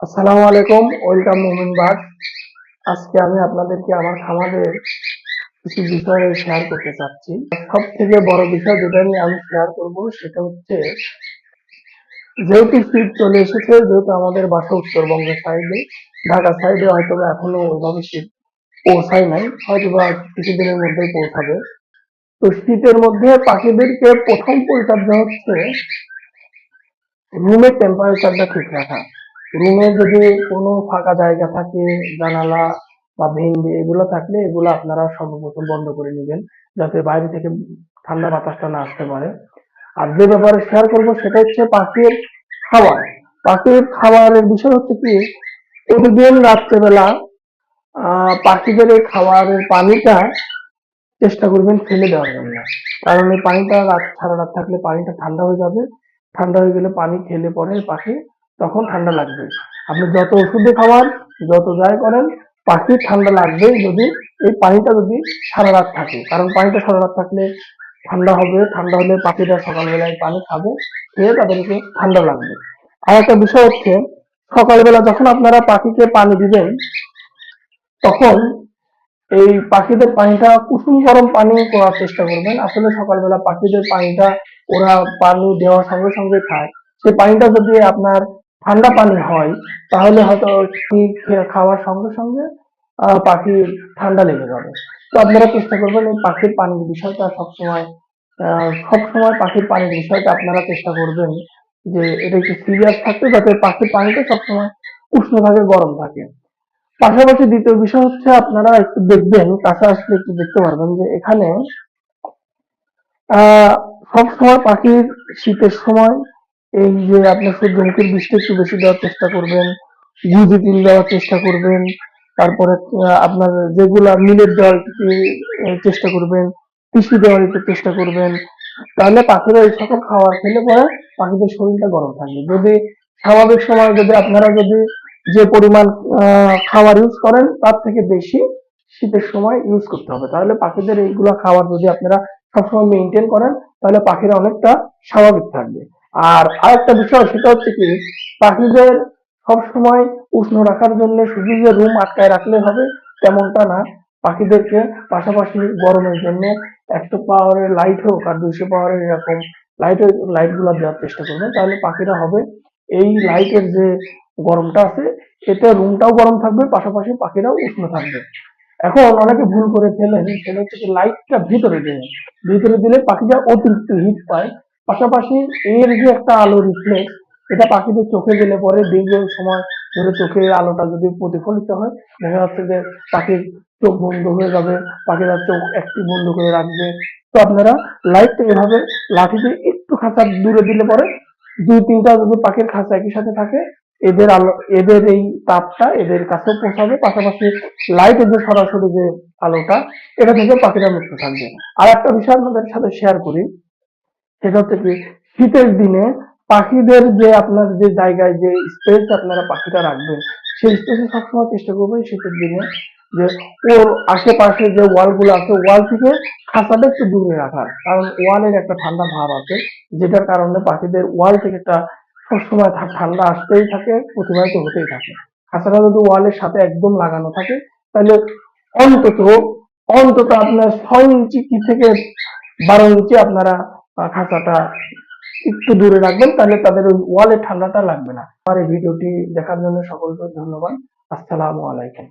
আসসালামু আলাইকুম, ওয়েলকাম মোমিন আজকে আমি আপনাদেরকে আমার খামারের কিছু বিষয়ে শেয়ার করতে চাচ্ছি। সব থেকে বড় বিষয় যেটা নিয়ে আমি শেয়ার করব, সেটা হচ্ছে, যেহেতু শীত চলে এসেছে, যেহেতু আমাদের বাসা উত্তরবঙ্গের সাইডে, ঢাকা সাইডে হয়তো এখনও ওইভাবে শীত পৌঁছায় নাই হয়তো বা কিছুদিনের মধ্যেই পৌঁছাবে। তো শীতের মধ্যে পাখিদেরকে প্রথম পরিচর্যা হচ্ছে রুমের টেম্পারেচারটা ঠিক রাখা। রুমে যদি কোনো ফাঁকা জায়গা থাকে, জানালা বা ভেন্ডি এগুলো থাকলে এগুলো আপনারা সর্বপ্রথম বন্ধ করে নেবেন, যাতে বাইরে থেকে ঠান্ডা বাতাসটা না আসতে পারে। আর যে ব্যাপারে শেয়ার করব সেটা হচ্ছে পাখির খাবার। পাখির খাবারের বিষয় হচ্ছে কি, প্রতিদিন রাত্রেবেলা পাখিদের এই খাবারের পানিটা চেষ্টা করবেন ফেলে দেওয়ার জন্য। কারণ এই পানিটা রাত সারা রাত থাকলে পানিটা ঠান্ডা হয়ে যাবে। ঠান্ডা হয়ে গেলে পানি খেলে পরে পাখি তখন ঠান্ডা লাগবে। আপনি যত ওষুধে খাওয়ান, যত যাই করেন পাখির ঠান্ডা লাগবে যদি এই পানিটা যদি সারা রাত থাকে। কারণ পানিটা সারা রাত থাকলে ঠান্ডা হবে, ঠান্ডা হলে পাখিরা সকালবেলায় পানি খাবে, খেয়ে তাদেরকে ঠান্ডা লাগবে। আর একটা বিষয় হচ্ছে, সকালবেলা যখন আপনারা পাখিকে পানি দিবেন, তখন এই পাখিদের পানিটা কুসুম গরম পানি করার চেষ্টা করবেন। আসলে সকালবেলা পাখিদের পানিটা ওরা পানি দেওয়ার সঙ্গে সঙ্গে খায়। সেই পানিটা যদি আপনার ঠান্ডা পানি হয়, তাহলে হয়তো কি খাওয়ার সঙ্গে সঙ্গে পাখির ঠান্ডা লেগে যাবে। তো আপনারা চেষ্টা করবেন এই পাখির পানির বিষয়টা সবসময় সবসময় পাখির পানির বিষয়টা আপনারা চেষ্টা করবেন যে এটা একটু সিরিয়াস থাকতে যাতে পাখির পানিটা সবসময় উষ্ণ থাকে, গরম থাকে। পাশাপাশি দ্বিতীয় বিষয় হচ্ছে আপনারা একটু দেখবেন, কাছে আসলে একটু দেখতে পারবেন যে এখানে, আহ, সবসময় পাখির শীতের সময় এই যে আপনার সূর্যমুখীর বৃষ্টি একটু বেশি দেওয়ার চেষ্টা করবেন গুজি তিল দেওয়ার চেষ্টা করবেন, তারপরে আপনার যেগুলা মিলের দেওয়ার চেষ্টা করবেন কৃষি দেওয়ার চেষ্টা করবেন, তাহলে পাখিরা এই সকল খাবার খেলে পরে পাখিদের শরীরটা গরম থাকবে। যদি স্বাভাবিক সময় যদি আপনারা যদি যে পরিমাণ খাবার ইউজ করেন, তার থেকে বেশি শীতের সময় ইউজ করতে হবে। তাহলে পাখিদের এইগুলা খাবার যদি আপনারা সবসময় মেনটেন করেন, তাহলে পাখিরা অনেকটা স্বাভাবিক থাকবে। আর আরেকটা বিষয় সেটা হচ্ছে কি, পাখিদের সবসময় উষ্ণ রাখার জন্য শুধু যে রুম আটকায় রাখলে হবে তেমনটা না। পাখিদেরকে পাশাপাশি গরমের জন্য একশো পাওয়ারের লাইট হোক আর দুইশো পাওয়ারের এরকম লাইট লাইটগুলা দেওয়ার চেষ্টা করবেন তাহলে পাখিরা হবে। এই লাইটের যে গরমটা আছে, এতে রুমটাও গরম থাকবে, পাশাপাশি পাখিরাও উষ্ণ থাকবে। এখন অনেকে ভুল করে ফেলেন, সেটা হচ্ছে লাইটটা ভিতরে দেয়। ভিতরে দিলে পাখিরা অতিরিক্ত হিট পায়। পাশাপাশি এর যে একটা আলো রিফ্লেক্স এটা পাখিদের চোখে গেলে পরে দীর্ঘ সময় ধরে চোখে আলোটা যদি প্রতিফলিত হয়, দেখা যাচ্ছে যে পাখির চোখ বন্ধ হয়ে যাবে, পাখিরা চোখ একটু বন্ধ করে রাখবে। তো আপনারা লাইটটা এভাবে লাঠি দিয়ে একটু খাঁচা দূরে দিলে পরে দুই তিনটা যদি পাখির খাঁচা একই সাথে থাকে, এদের আলো, এদের এই তাপটা এদের কাছেও পৌঁছাবে। পাশাপাশি লাইটের যে সরাসরি যে আলোটা, এটা থেকে পাখিরা মুক্ত থাকবে। আর একটা বিষয় আপনাদের সাথে শেয়ার করি সেটা হচ্ছে কি, শীতের দিনে পাখিদের যে আপনার যে জায়গায় যে স্পেস আপনারা পাখিটা রাখবেন, সেই স্পেসে সবসময় চেষ্টা করবেন শীতের দিনে যে ওর আশেপাশে যে ওয়ালগুলো আছে ওয়াল থেকে খাঁচাটা একটু দূরে রাখার। কারণ ওয়ালের একটা ঠান্ডা ভাব আছে, যেটার কারণে পাখিদের ওয়াল থেকে একটা সবসময় ঠান্ডা আসতেই থাকে, প্রতিবাহিত হতেই থাকে। খাঁচাটা যদি ওয়ালের সাথে একদম লাগানো থাকে, তাহলে অন্তত অন্তত আপনার ছয় ইঞ্চি কি থেকে বারো ইঞ্চি আপনারা খাঁচাটা একটু দূরে রাখবেন, তাহলে তাদের ওই ওয়ালে ঠান্ডাটা লাগবে না। আর এই ভিডিওটি দেখার জন্য সকলকে ধন্যবাদ। আসসালামু আলাইকুম।